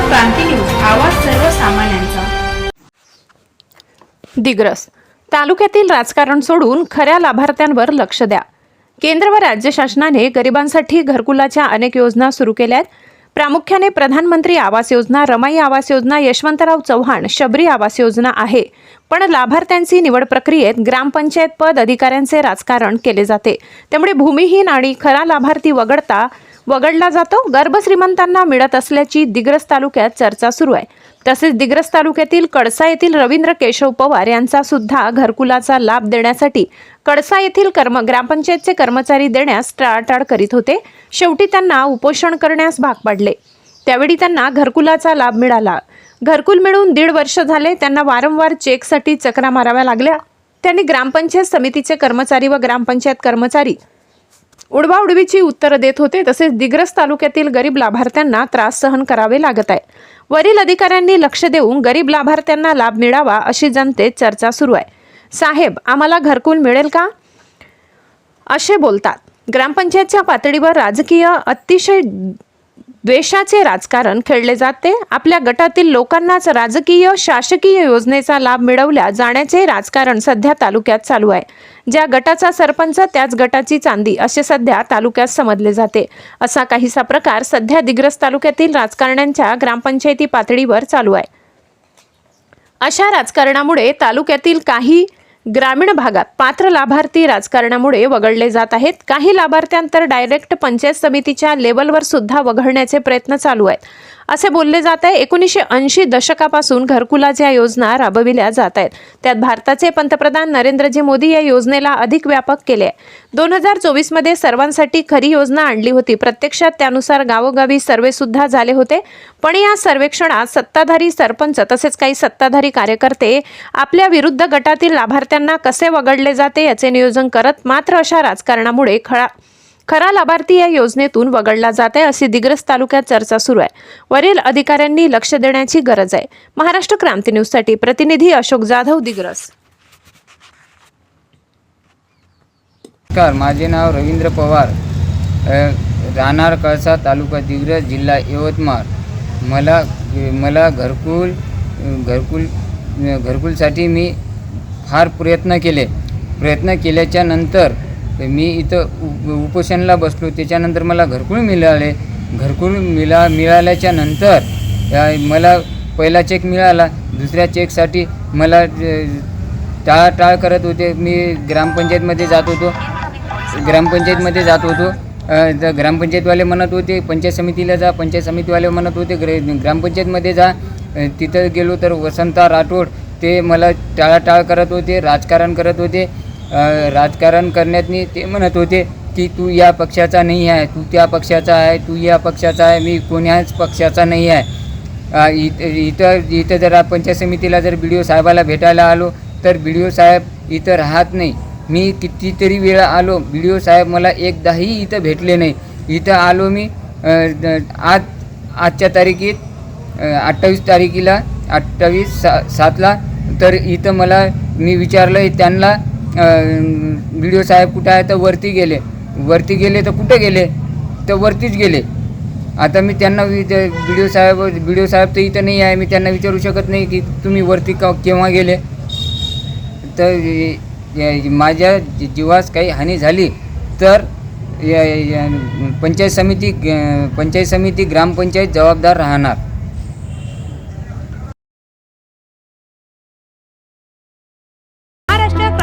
क्रांती news आवाज सर्वसामान्यांचा. दिग्रस तालुक्यातील राजकारण सोडून खऱ्या लाभार्थ्यांवर लक्ष द्या. केंद्र व राज्य शासनाने गरिबांसाठी घरकुलाच्या अनेक योजना सुरू केल्या आहेत प्रामुख्याने प्रधानमंत्री आवास योजना रमाई आवास योजना यशवंतराव चव्हाण शबरी आवास योजना आहे. पण लाभार्थ्यांची निवड प्रक्रियेत ग्रामपंचायत पद अधिकाऱ्यांचे राजकारण केले जाते. त्यामुळे भूमिहीन आणि खरा लाभार्थी वगळता वगळला जातो. गर्भश्रीमंतांना मिळत असल्याची दिग्रस तालुक्यात चर्चा सुरू आहे. तसेच दिग्रस तालुक्यातील कडसा येथील रवींद्र केशव पवार यांचा सुद्धा घरकुलाचा लाभ देण्यासाठी कडसा येथील कर्म ग्रामपंचायतचे कर्मचारी देण्यास टाळाटाळ करीत होते. शेवटी त्यांना उपोषण करण्यास भाग पाडले. त्यावेळी त्यांना घरकुलाचा लाभ मिळाला. घरकुल मिळून दीड वर्ष झाले. त्यांना वारंवार चेकसाठी चकरा माराव्या लागल्या. त्यांनी ग्रामपंचायत समितीचे कर्मचारी व ग्रामपंचायत कर्मचारी उडवाउडवीची उत्तरं देत होते तसेच दिग्रस तालुक्यातील गरीब लाभार्थ्यांना त्रास सहन करावे लागत आहे. वरील अधिकाऱ्यांनी लक्ष देऊन गरीब लाभार्थ्यांना लाभ मिळावा अशी जनतेत चर्चा सुरू आहे. साहेब आम्हाला घरकुल मिळेल का? असे बोलतात. ग्रामपंचायतच्या पातळीवर राजकीय अतिशय द्वेषाचे राजकारण खेळले जाते. आपल्या गटातील लोकांनाच राजकीय शासकीय योजनेचा लाभ मिळवल्या जाण्याचे राजकारण सध्या तालुक्यात चालू आहे. ज्या गटाचा सरपंच त्याच गटाची चांदी असे सध्या तालुक्यात समजले जाते. असा काहीसा प्रकार सध्या दिग्रस तालुक्यातील राजकारण्यांच्या ग्रामपंचायती पातळीवर चालू आहे. अशा राजकारणामुळे तालुक्यातील काही ग्रामीण भागात पात्र लाभार्थी राजकारणामुळे वगळले जात आहेत. काही लाभार्थ्यांतर डायरेक्ट पंचायत समितीच्या लेवलवर सुद्धा वगळण्याचे प्रयत्न चालू आहेत. असे बोलले जात आहे. एकोणीसशे ऐंशी दशकापासून घरकुलाच्या योजना राबविल्या जात आहेत. त्यात भारताचे पंतप्रधान नरेंद्रजी मोदी या योजनेला अधिक व्यापक केले आहे. दोन हजार चोवीसमध्ये सर्वांसाठी खरी योजना आणली होती. प्रत्यक्षात त्यानुसार गावोगावी सर्वेसुद्धा झाले होते. पण या सर्वेक्षणात सत्ताधारी सरपंच तसेच काही सत्ताधारी कार्यकर्ते आपल्या विरुद्ध गटातील लाभार्थ्यांना कसे वगळले जाते याचे नियोजन करत मात्र अशा राजकारणामुळे खळा खरा लाभार्थी या योजनेतून वगळला जात आहे अशी दिग्रस तालुक्यात चर्चा सुरू आहे. वरील अधिकाऱ्यांनी लक्ष देण्याची गरज आहे. महाराष्ट्र क्रांती न्यूजसाठी प्रतिनिधी अशोक जाधव दिग्रस. नमस्कार माझे नाव रवींद्र पवार. राहणार कळसा तालुका दिग्रस जिल्हा यवतमाळ. मला मला घरकुल घरकुल घरकुलसाठी मी फार प्रयत्न केले. प्रयत्न केल्याच्यानंतर मी इथं उपोषणाला उपोषणला बसलो. त्याच्यानंतर मला घरकुल मिळाले. घरकुल मिळा मिळाल्याच्या नंतर मला पहिला चेक मिळाला. दुसऱ्या चेकसाठी मला अ, टाळाटाळ करत होते. मी ग्रामपंचायतमध्ये जात होतो. ग्रामपंचायतमध्ये जात होतो. तर ग्रामपंचायतवाले म्हणत होते पंचायत समितीला जा. पंचायत समितीवाले म्हणत होते ग्र ग्रामपंचायतमध्ये जा. तिथं गेलो तर वसंता राठोड ते मला टाळाटाळ करत होते राजकारण करत होते. राजकारण करण्यातनी ते म्हणत होते की तू या पक्षाचा नाही आहे तू त्या पक्षाचा आहे तू या पक्षाचा आहे मी कोण्याच पक्षाचा नाही आहे. इत इथं इथं जर पंचायत समितीला जर बी डी ओ साहेबाला भेटायला आलो तर बी डी ओ साहेब इथं राहत नाही. मी कितीतरी वेळा आलो बी डी ओ साहेब मला एकदाही इथं भेटले नाही. इथं आलो मी आज आजच्या तारखेत अठ्ठावीस तारखेला अठ्ठावीस सा सातला तर इथं मला मी विचारलं त्यांना बी डी ओ साहेब कुठं आहे तर वरती गेले. वरती गेले तर कुठे गेले? तर वरतीच गेले. आता मी त्यांना बी डी ओ साहेब बी डी ओ साहेब तर इथं नाही आहे. मी त्यांना विचारू शकत नाही की तुम्ही वरती का केव्हा गेले? तर माझ्या जीवास काही हानी झाली तर य- पंचायत समिती ग- पंचायत समिती ग्रामपंचायत जबाबदार राहणार.